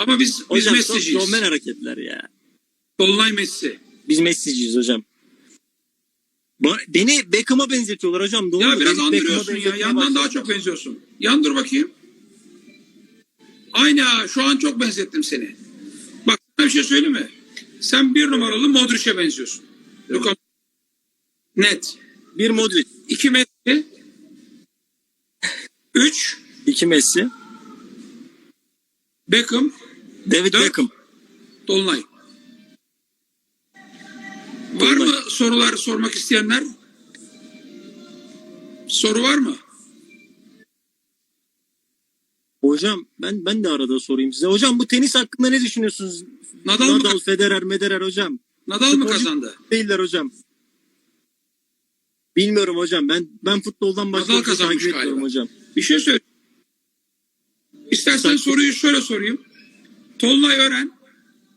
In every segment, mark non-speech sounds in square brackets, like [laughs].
Ama biz biz Hocam çok Messi'ciyiz. şovmen hareketler ya. Dolunay Messi. Biz Messi'ciyiz hocam. Ba- Beni Beckham'a benzetiyorlar hocam. Doğru Ya mu? biraz Beckham'a andırıyorsun ya. benzetmeye Yandan daha çok benziyorsun. Yan dur bakayım. Aynı ha. Şu an çok benzettim seni. Bak sana bir şey söyleyeyim mi? Sen bir numaralı Modric'e benziyorsun. Luka Net. Bir Modric, İki Messi. Üç iki Messi, Beckham. David Dört. Beckham. Dolunay. Var Dolunay. mı sorular sormak isteyenler? Soru var mı? Hocam ben ben de arada sorayım size. Hocam bu tenis hakkında ne düşünüyorsunuz? Nadal mı Nadal, Federer, Mederer hocam. Nadal mı kazandı? Değiller hocam. Bilmiyorum hocam. Ben ben futboldan başka Nadal şey kazanmış galiba. hocam. Bir şey söyle. İstersen Sen- soruyu şöyle sorayım. Tolunay Ören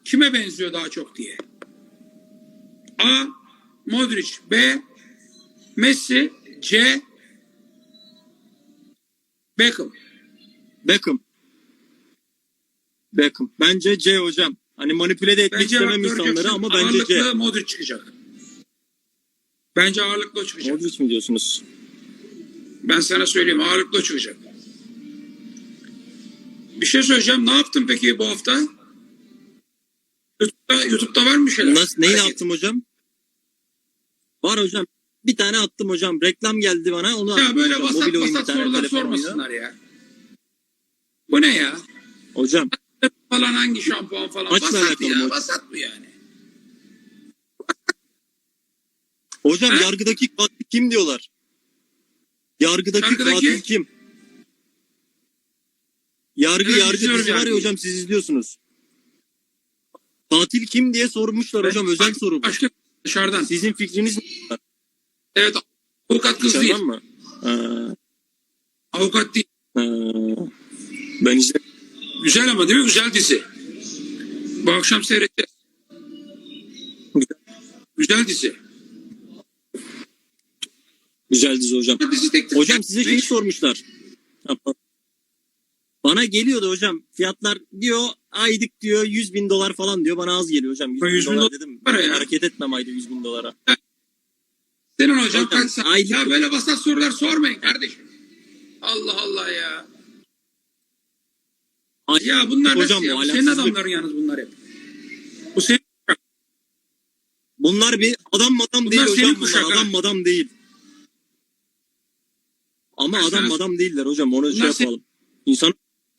kime benziyor daha çok diye. A. Modric B. Messi C. Beckham. Beckham. Beckham. Bence C hocam. Hani manipüle de etmek Bence istemem insanları ama bence C. ağırlıklı Modric çıkacak. Bence ağırlıklı o çıkacak. Modric mi diyorsunuz? Ben sana söyleyeyim ağırlıklı o çıkacak. Bir şey söyleyeceğim. Ne yaptın peki bu hafta? YouTube'da, YouTube'da var mı bir şeyler? Nasıl, neyi Hareket- yaptım hocam? Var hocam. Bir tane attım hocam. Reklam geldi bana. Onu Ya attım böyle hocam. vasat Mobil tane sorular telefon oyunu. sormasınlar ya. Bu ne ya? Hocam Falan hangi şampuan falan. Maçla alakalı ya. mı? Vasat bu yani. Hocam Ha? yargıdaki katil kim diyorlar? Yargıdaki Yargıdaki? katil kim? Yargı Evet, yargı dizi var ya hocam siz izliyorsunuz. Katil kim diye sormuşlar hocam özel soru. Başka dışarıdan. Sizin fikriniz ne? Evet avukat kız değil. Dışarıdan mı? Ha, Avukat değil. ha. Ben izle. Güzel ama değil mi? Güzel dizi. Bu akşam seyredeceğiz. Güzel dizi. Güzel dizi hocam. Dizi tek tek. Hocam size şeyi sormuşlar. Pa- Bana geliyordu hocam. Fiyatlar diyor aylık diyor 100 bin dolar falan diyor. Bana az geliyor hocam. 100 bin, 100 bin dolar dolar dedim. ya. Hareket etmem ayda 100 bin dolara. Senin hocam Hocam, kaç saat? aylık- Ya böyle vasat sorular sormayın kardeşim. Allah Allah ya. Ay- Ya bunlar Hocam nasıl ya? bu Senin adamların yalnız bunlar hep. Bu senin Bunlar bir adam madam değil Bunlar hocam senin bunlar. Adam madam değil. Ama Ben adam sana- madam değiller hocam. Onu şey Bunlar sen- yapalım. İnsan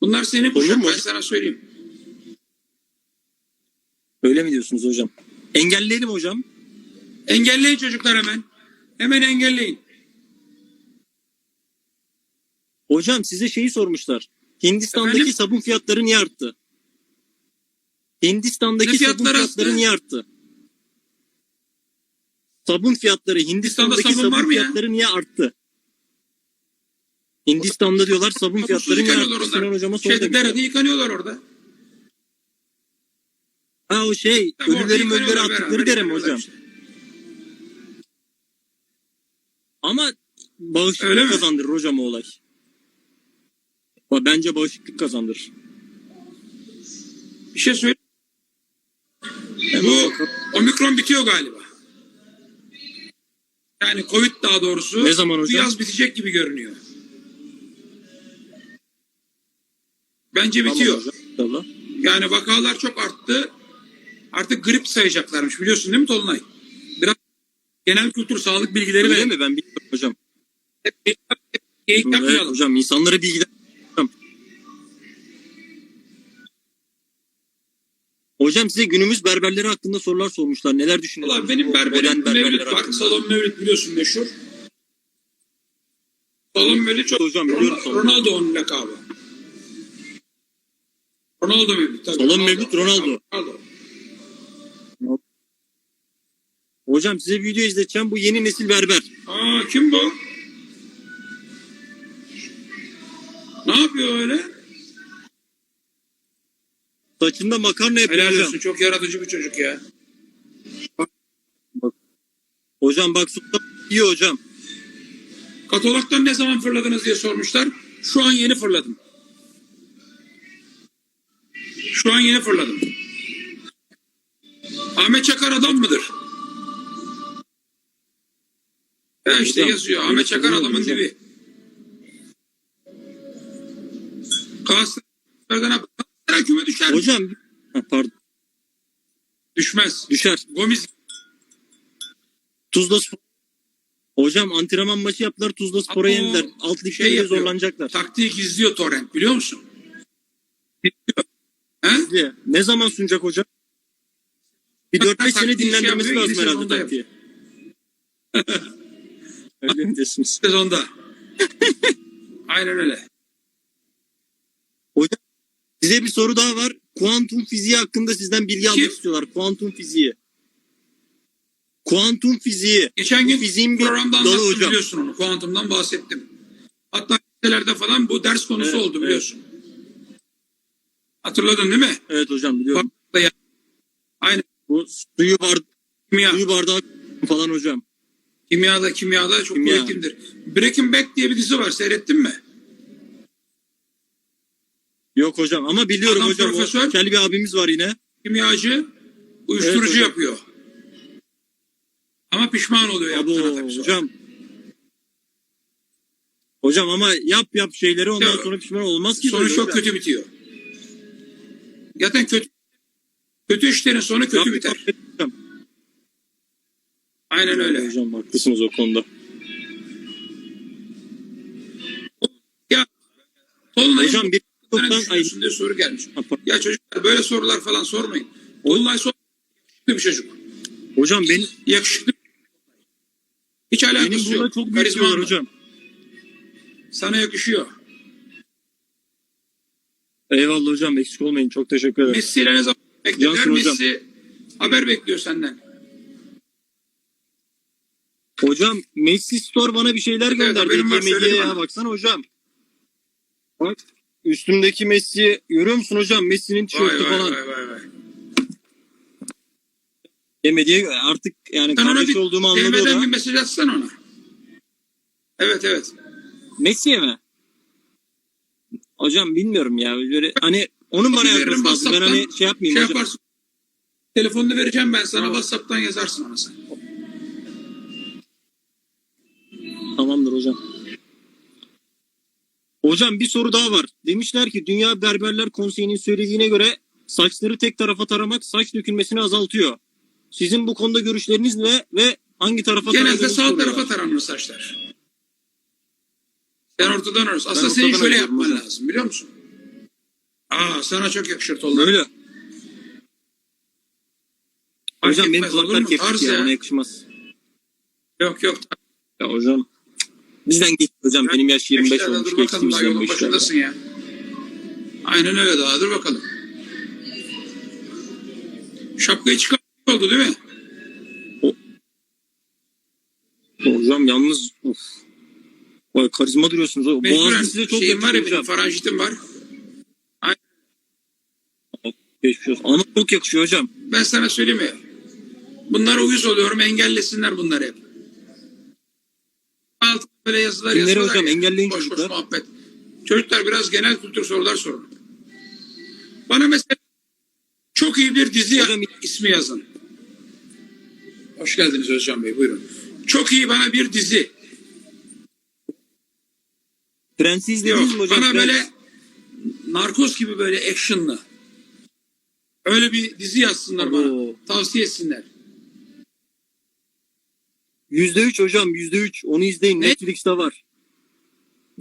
bunlar senin mu? ben sana söyleyeyim. öyle mi diyorsunuz hocam? Engelleyelim hocam. Engelleyin çocuklar hemen. Hemen engelleyin. Hocam size şeyi sormuşlar. Hindistan'daki Efendim? sabun fiyatları niye arttı? Hindistan'daki Ne sabun fiyatları fiyatları arttı? niye arttı? Sabun fiyatları Hindistan'daki sabun sabun, var mı ya? fiyatları niye arttı? Hindistan'da diyorlar sabun fiyatları yıkanıyorlar arttı? Sinan hocama sordum. Şeyde derede yıkanıyorlar orada. Ha o şey Tabii orada ölüleri attıkları dere mi hocam? işte. Ama bağışıklık Öyle mi? kazandırır hocam o olay. Bence bağışıklık kazandırır. Bir şey söyle. Hemen Bu omikron bitiyor galiba. Yani Covid daha doğrusu. Ne zaman Bu hocam? yaz bitecek gibi görünüyor. Bence bitiyor. Yani vakalar çok arttı. Artık grip sayacaklarmış biliyorsun değil mi Tolunay? Biraz genel kültür sağlık bilgileri Öyle verelim. mi? Ben bilmiyorum hocam. Hep, geyik yapmayalım. hocam insanları bilgilen hocam. Hocam size günümüz berberleri hakkında sorular sormuşlar. Neler düşünüyorsunuz? Valla benim berberim Mevlüt hakkında? Salon Mevlüt biliyorsun meşhur. Salon Mevlüt çok Hocam, biliyorum. Ronaldo'nun lakabı. Ronaldo Mevlüt tabii. Salon Mevlüt, Ronaldo. Ronaldo. Hocam size video izleteceğim. Bu yeni nesil berber. Aa kim bu? Ne yapıyor öyle? Saçında makarna yapıyor Helal hocam. olsun çok yaratıcı bir çocuk ya. Hocam bak sultan iyi hocam. Katalogdan ne zaman fırladınız diye sormuşlar. Şu an yeni fırladım. Şu an yeni fırladım. Ahmet Çakar adam mıdır? Ya işte yazıyor. Ahmet Çakar adamın dibi. Galatasaray küme düşer. Hocam ha, pardon Düşmez. düşer. Gomis Tuzla Spor. Hocam antrenman maçı yaptılar Tuzla Spor'a yendiler. Alt ligde şey zorlanacaklar. taktiği gizliyor Torrent biliyor musun? Gizliyor. He? Ne zaman sunacak hocam? Bir 4-5 Taktiği sene şey dinlendirmesi yapıyor, lazım herhalde taktiği. [laughs] Öyle mi diyorsunuz? Sezonda. [laughs] Aynen öyle. Hocam size bir soru daha var. Kuantum fiziği hakkında sizden bilgi almak istiyorlar. Kuantum fiziği. Kuantum fiziği. Geçen gün Fiziğin bir programda dalı anlattım hocam. biliyorsun onu. Kuantumdan bahsettim. Hatta liselerde falan bu ders konusu Evet, oldu evet. Hatırladın değil mi? Evet hocam biliyorum. Aynen. Bu suyu, bar Kimya. suyu bardağı falan hocam. Kimyada kimyada çok Kimya. kuvvetlidir. Breaking Bad diye bir dizi var. Seyrettin mi? Yok hocam ama biliyorum Adam hocam. profesör. O kel bir abimiz var yine. Kimyacı uyuşturucu Evet, yapıyor. Ama pişman oluyor Abo, yaptığına tabii sonra. hocam. Hocam ama yap yap şeyleri ondan Ya, sonra pişman olmaz ki. Sonu çok hocam. kötü bitiyor. Zaten kötü kötü işlerin sonu kötü biter. Aynen öyle. Hocam haklısınız o konuda. Ya Tolunay'ın Hocam bir düşünüyorsun diye soru gelmiş. Ya çocuklar böyle sorular falan sormayın. Tolunay sor yakışıklı bir çocuk. hocam benim Yakışıklı. Hiç alakası benim yok. çok büyük hocam. Sana yakışıyor. Eyvallah hocam eksik olmayın. Çok teşekkür ederim. Messi ile ne zaman bekliyorlar? Cansın hocam. Messi haber bekliyor senden. Hocam Messi Store bana bir şeyler Evet, gönderdi. haberim var, söyledi medyaya bana. baksana hocam. Bak üstümdeki Messi görüyor musun hocam? Messi'nin Vay tişörtü vay falan. vay vay vay. Hediye artık yani Sen ona kardeş bir olduğumu anladı o DM'den da. bir mesaj atsana ona. Evet evet. Messi'ye mi? Hocam bilmiyorum ya. Böyle hani onun bana yazması lazım. Ben hani şey yapmayayım Şey hocam. yaparsın. Telefonunu vereceğim ben sana. Tamam. WhatsApp'tan yazarsın ona sen. Tamamdır hocam. Hocam bir soru daha var. Demişler ki Dünya Berberler Konseyi'nin söylediğine göre saçları tek tarafa taramak saç dökülmesini azaltıyor. Sizin bu konuda görüşleriniz ne ve hangi tarafa Genelde sağ tarafa taranır saçlar. Sen ortadan arıyorsun. Aslında senin şöyle yapman hocam. lazım biliyor musun? Aa sana çok yakışır Tolga. Böyle. Fark Hocam benim kulaklar kepik ya. ya. Ona yakışmaz. Yok yok. Ya hocam. Bizden geçti hocam. Benim yaş 25 Beş olmuş. dur bakalım daha yolun başındasın ya. Aynen öyle daha dur bakalım. Şapkayı çıkar oldu değil mi? Hocam yalnız of. Vay karizma duruyorsunuz. O Mecburen size çok şeyim var ya yakışıyor benim hocam. faranjitim var. Geçmiş olsun. Ama çok yakışıyor hocam. Ben sana söyleyeyim mi? Bunlara uyuz oluyorum engellesinler bunları hep. Altına böyle yazılar Kimleri yazıyorlar hocam? Engelleyin boş çocuklar. Boş muhabbet. Çocuklar biraz genel kültür sorular sorun. Bana mesela çok iyi bir dizi Hocam- ismi yazın. Hoş geldiniz Özcan Bey buyurun. Çok iyi bana bir dizi. Prens'i izlediniz mi hocam? bana Prens. böyle narkoz gibi böyle actionlı. Öyle bir dizi yazsınlar bana. Oo. Tavsiye etsinler. Yüzde üç hocam yüzde üç. Onu izleyin. Ne? Netflix'te var.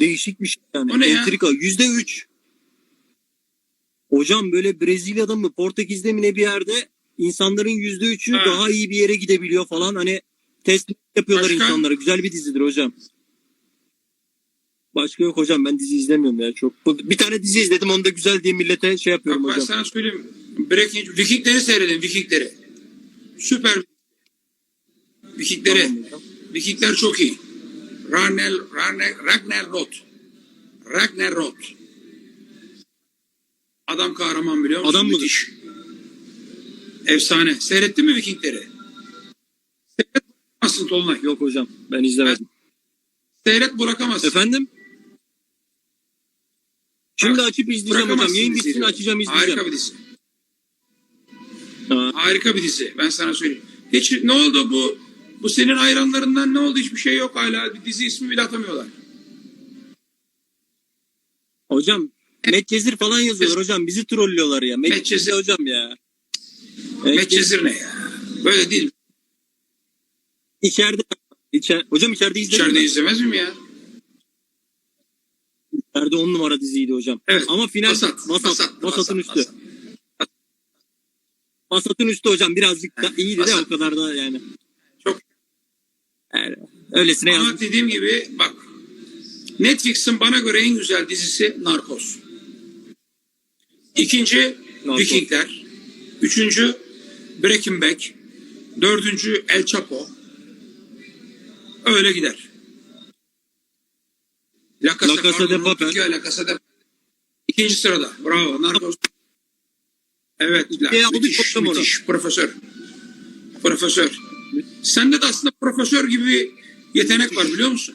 Değişik bir şey yani. O ne ya? Entrika. Yüzde üç. Hocam böyle Brezilya'da mı Portekiz'de mi ne bir yerde insanların yüzde üçü Ha. daha iyi bir yere gidebiliyor falan. Hani test yapıyorlar Başka? insanlara. Güzel bir dizidir hocam. Başka yok hocam ben dizi izlemiyorum ya çok. Bir tane dizi izledim onu da güzel diye millete şey yapıyorum Bak ben hocam. sana söyleyeyim. Breaking, Vikingleri seyredin Vikingleri. Süper. Vikingleri. Tamam hocam. Vikingler çok iyi. Ragnar, Ragnar, Ragnar Roth. Ragnar Roth. Adam kahraman biliyor musun? Adam mıdır? Müthiş. Efsane. Seyrettin mi Vikingleri? Seyret Tolunay. Yok hocam ben izlemedim. Seyret bırakamazsın. Efendim? Şimdi açıp izleyeceğim hocam. Yayın bitsin açacağım izleyeceğim. Harika bir dizi. Ha. Harika bir dizi. Ben sana söyleyeyim. Hiç ne oldu bu? Bu senin hayranlarından ne oldu? Hiçbir şey yok hala. Bir dizi ismi bile atamıyorlar. Hocam Medcezir falan yazıyorlar hocam. Bizi trollüyorlar ya. Medcezir Medcezir. hocam ya. Medcezir ne ya? Böyle değil. İçeride. İçer, hocam içeride izledim. İçeride ben. izlemez miyim ya? İçeride on numara diziydi hocam. Evet. Ama final Vasat. vasat, Vasat. vasatın Vasat, üstü. vasat. Vasatın üstü hocam birazcık da iyiydi de Vasat. o kadar da yani. Çok. yani öylesine Ama yazmış. dediğim gibi bak. Netflix'in bana göre en güzel dizisi Narcos. İkinci Narcos. Vikingler. Üçüncü Breaking Bad. Dördüncü El Chapo. Öyle gider. La Casa, La Casa de Papel. ya, La Casa de İkinci sırada. Bravo. Narcos. Evet. La, aldık müthiş, müthiş. Profesör. Profesör. Sende de aslında profesör gibi yetenek var biliyor musun?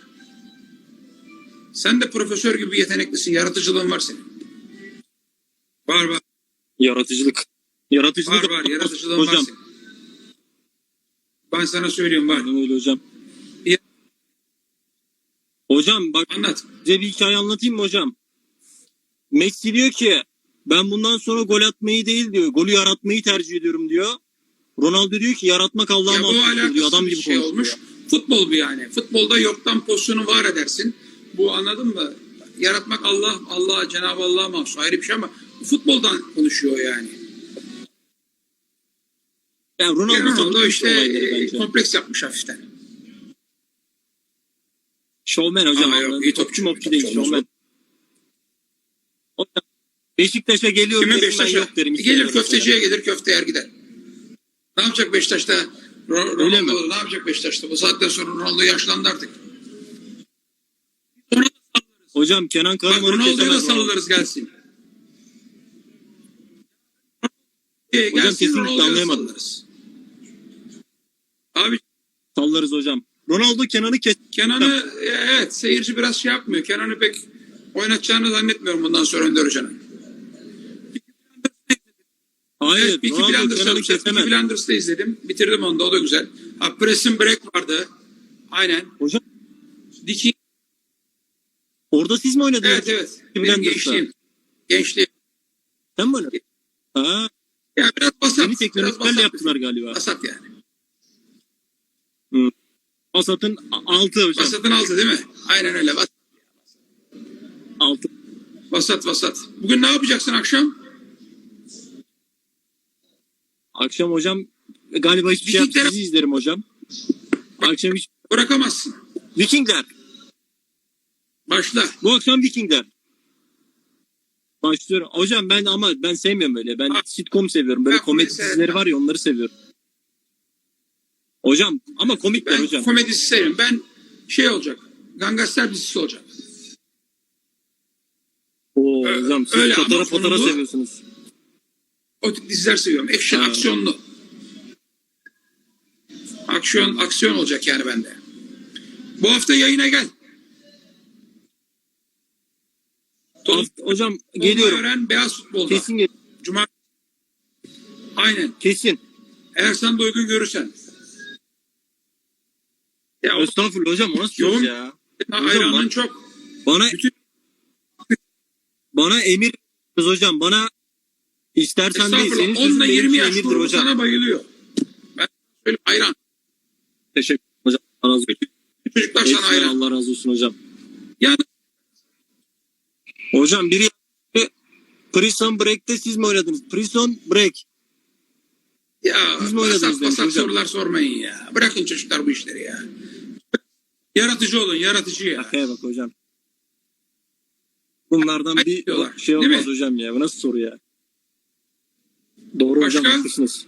Sen de profesör gibi yeteneklisin. Yaratıcılığın var senin. Var var. Yaratıcılık. Yaratıcılık. Var var. Yaratıcılığın var hocam. senin. Ben sana söylüyorum var. Öyle hocam. Hocam bak Anlat. size bir hikaye anlatayım mı hocam? Messi diyor ki ben bundan sonra gol atmayı değil diyor. Golü yaratmayı tercih ediyorum diyor. Ronaldo diyor ki yaratmak Allah'a Ya mahsustur diyor. Adam gibi şey konuşuyor. olmuş. Futbol bu yani. Futbolda yoktan pozisyonu var edersin. Bu anladın mı? Yaratmak Allah, Allah, Cenab-ı Allah'a mahsus ayrı bir şey ama futboldan konuşuyor yani. Yani Ronaldo, Ronaldo işte kompleks yapmış hafiften. Şovmen hocam. Aa, yok, iyi topçu mopçu değil şovmen. Hocam, Beşiktaş'a geliyor ben Beşiktaş'a? yok derim. Gelir köfteciye gelir köfte yer gider. Ne yapacak Beşiktaş'ta? Ro- Öyle mi? Ronaldo ne yapacak Beşiktaş'ta? Bu saatten sonra Ronaldo yaşlandı artık. Hocam Kenan Karaman'ı Ronaldo'ya da kesemez. sallarız gelsin. Hocam gelsin kesinlikle anlayamadım. sallarız. Abi Sallarız hocam. Ronaldo Kenan'ı kes. Kenan'ı e, evet seyirci biraz şey yapmıyor. Kenan'ı pek oynatacağını zannetmiyorum bundan sonra Önder Hoca'nın. Hayır Evet, Peaky. Blinders'ı da izledim. Bitirdim onu da o da güzel. Ha, Prison Break vardı. Aynen. Hocam Diki. orada siz mi oynadınız? Evet evet. Benim gençliğim. Gençliğim. Sen mi oynadın? Ha, Ya biraz basat. teknolojiklerle basat yaptılar galiba. Basat yani. Basat'ın a- altı hocam. Basatın altı değil mi? Aynen öyle. Bas, Altı. basat basat. Bugün ne yapacaksın akşam? Akşam hocam galiba hiçbir şey izlerim hocam. Akşam hiç... Bırakamazsın. Vikingler. Başla. Bu akşam Vikingler. Başlıyorum. Hocam ben ama ben sevmiyorum böyle. Ben Ha. sitcom seviyorum. Böyle Ben komedi dizileri var ya onları seviyorum. Hocam ama komikler Ben hocam. komedisi severim. Ben şey olacak. Gangster dizisi olacak. Oo, Ö- hocam siz öyle ama patara patara konulu- seviyorsunuz. O tip diziler seviyorum. Action, Ha. aksiyonlu. Aksiyon, aksiyon olacak yani bende. Bu hafta yayına gel. Tol- Haft- hocam Tolga geliyorum. Ören Beyaz Futbol'da. Kesin gel. Cuma. Aynen. Kesin. Eğer sen de uygun görürsen. Ya o Estağfurullah hocam o nasıl söz Yoğun- ya? hayranın bana- çok. Bana Bütün bana emir kız hocam bana istersen değil senin Estağfurullah. sözün 10'la benim 20 için yaş emirdir grubu hocam. sana bayılıyor. Ben söyle hayran. Teşekkür ederim hocam. Allah razı olsun. Çocuklar sana hayran. Allah razı olsun hocam. Yani Hocam biri Prison Break'te siz mi oynadınız? Prison Break. ya Biz mi oynadınız basak demiş hocam? sorular sormayın ya. Bırakın çocuklar bu işleri ya. Yaratıcı olun yaratıcı ya. Şakaya bak hocam. Bunlardan bir diyorlar, şey olmaz hocam ya. Bu nasıl soru ya? Doğru hocam Başka? haklısınız.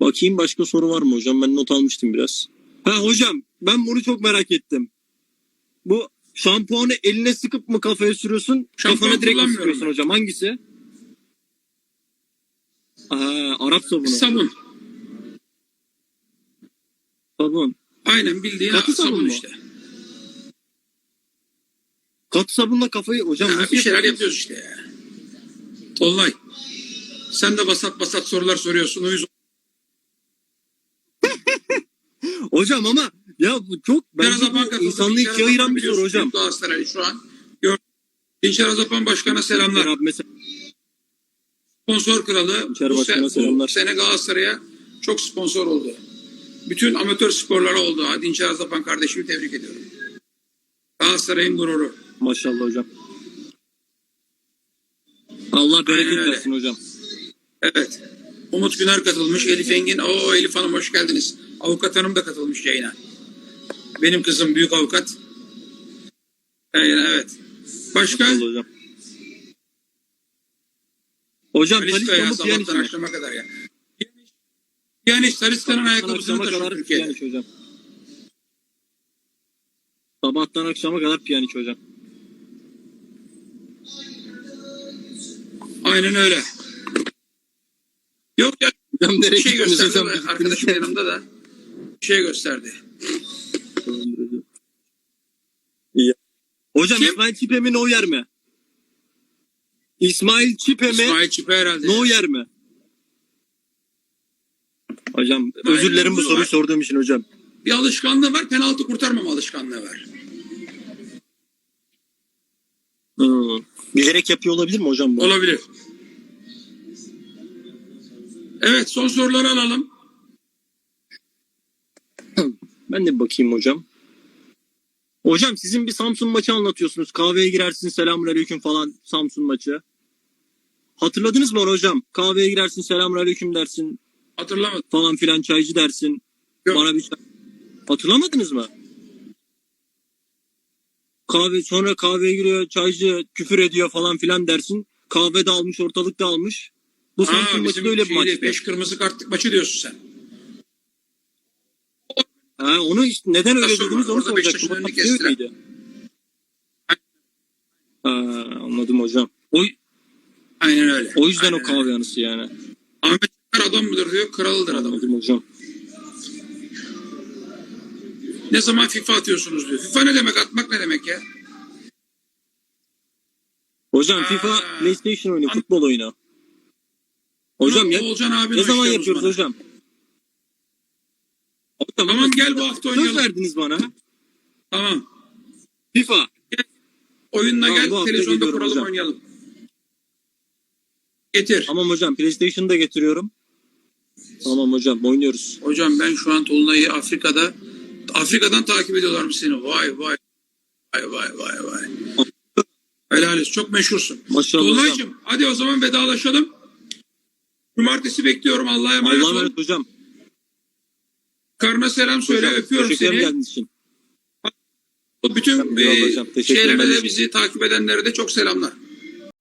Bakayım başka soru var mı hocam? Ben not almıştım biraz. Ha hocam ben bunu çok merak ettim. Bu şampuanı eline sıkıp mı kafaya sürüyorsun? Şampuan kafana direkt mi sürüyorsun ben. hocam? Hangisi? Aa, Arap sabunu. Sabun. Sabun. Aynen bildiğin Katı sabun, sabun mu? işte. Katı sabunla kafayı hocam Ya, nasıl bir şeyler yapıyoruz işte ya. Tolunay. Sen de basat basat sorular soruyorsun. Uyuz [laughs] Hocam ama ya bu çok bence bu insanlığı ikiye ayıran bir soru hocam. Galatasaray şu an. Dinçer Azapan Başkan'a selamlar. Abi mesela Sponsor kralı. Dinçer Başkan'a se- bu selamlar. sene Galatasaray'a çok sponsor oldu. Bütün amatör sporlara oldu. Ha, Dinçer Azapan kardeşimi tebrik ediyorum. Galatasaray'ın gururu. maşallah hocam. Allah bereket Aynen öyle. versin hocam. Evet. Umut Güner katılmış. Elif Engin. Oo Elif Hanım hoş geldiniz. Avukat Hanım da katılmış yayına. Benim kızım büyük avukat. Evet. evet. Başka? Maşallah hocam. Hocam sabahtan mi? akşama kadar ya. Pjanic Taliska'nın ayakkabısını Türkiye'de. Pjanic hocam. Sabahtan akşama kadar Pjanic hocam. Aynen öyle. Yok ya Hocam nereye bir şey gösterdi. hocam? Arkadaşım yanımda da bir şey gösterdi. İyi. Hocam Kim? İsmail Çipe mi Neuer mi? İsmail Çipe mi İsmail Çipe herhalde. Neuer mi? Hocam özür dilerim bu soruyu var. sorduğum için hocam. Bir alışkanlığı var. Penaltı kurtarmama alışkanlığı var. Hmm. Bilerek yapıyor olabilir mi hocam bu? Olabilir. Evet son soruları alalım. Ben de bakayım hocam. Hocam sizin bir Samsun maçı anlatıyorsunuz. Kahveye girersin selamünaleyküm falan Samsun maçı. Hatırladınız mı onu hocam? Kahveye girersin selamünaleyküm dersin Hatırlamadım. falan filan çaycı dersin. Yok. Bana bir çay. Hatırlamadınız mı? Kahve sonra kahveye giriyor çaycı küfür ediyor falan filan dersin. Kahve dağılmış ortalık dağılmış. Bu Samsun maçı da öyle bir maçtı. Beş kırmızı kartlık maçı diyorsun sen. Ha, onu işte neden öyle Nasıl dediniz onu soracaktım. Maç öyle miydi? Ha, anladım hocam. O, Aynen öyle. o yüzden Aynen o kahve anısı yani. öyle. Ahmet adam mıdır diyor. Kralıdır adam. Anladım hocam. Ne zaman FIFA atıyorsunuz diyor. FIFA ne demek? Atmak ne demek ya? Hocam Aa. FIFA PlayStation oyunu, futbol oyunu. Hocam ya, ne zaman yapıyoruz bana. hocam? Hocam, Tamam, ama gel bu hafta Söz oynayalım. verdiniz bana. Tamam. FIFA. Oyunla Tamam, gel televizyonda kuralım hocam. oynayalım. Getir. Tamam hocam PlayStation'ı da getiriyorum. Tamam hocam oynuyoruz. Hocam ben şu an Tolunay'ı Afrika'da Afrika'dan takip ediyorlarmış seni. Vay vay. Vay vay vay vay. Helal olsun. Çok meşhursun. Maşallah. Tolunay'cığım hadi o zaman vedalaşalım. Cumartesi bekliyorum. Allah'a emanet Allah'a emanet hocam. Karına selam söyle. Hocam, Öpüyorum teşekkür ederim seni. geldiğiniz için. Bütün Eyvallah e, şeylere de bizi takip edenlere de çok selamlar.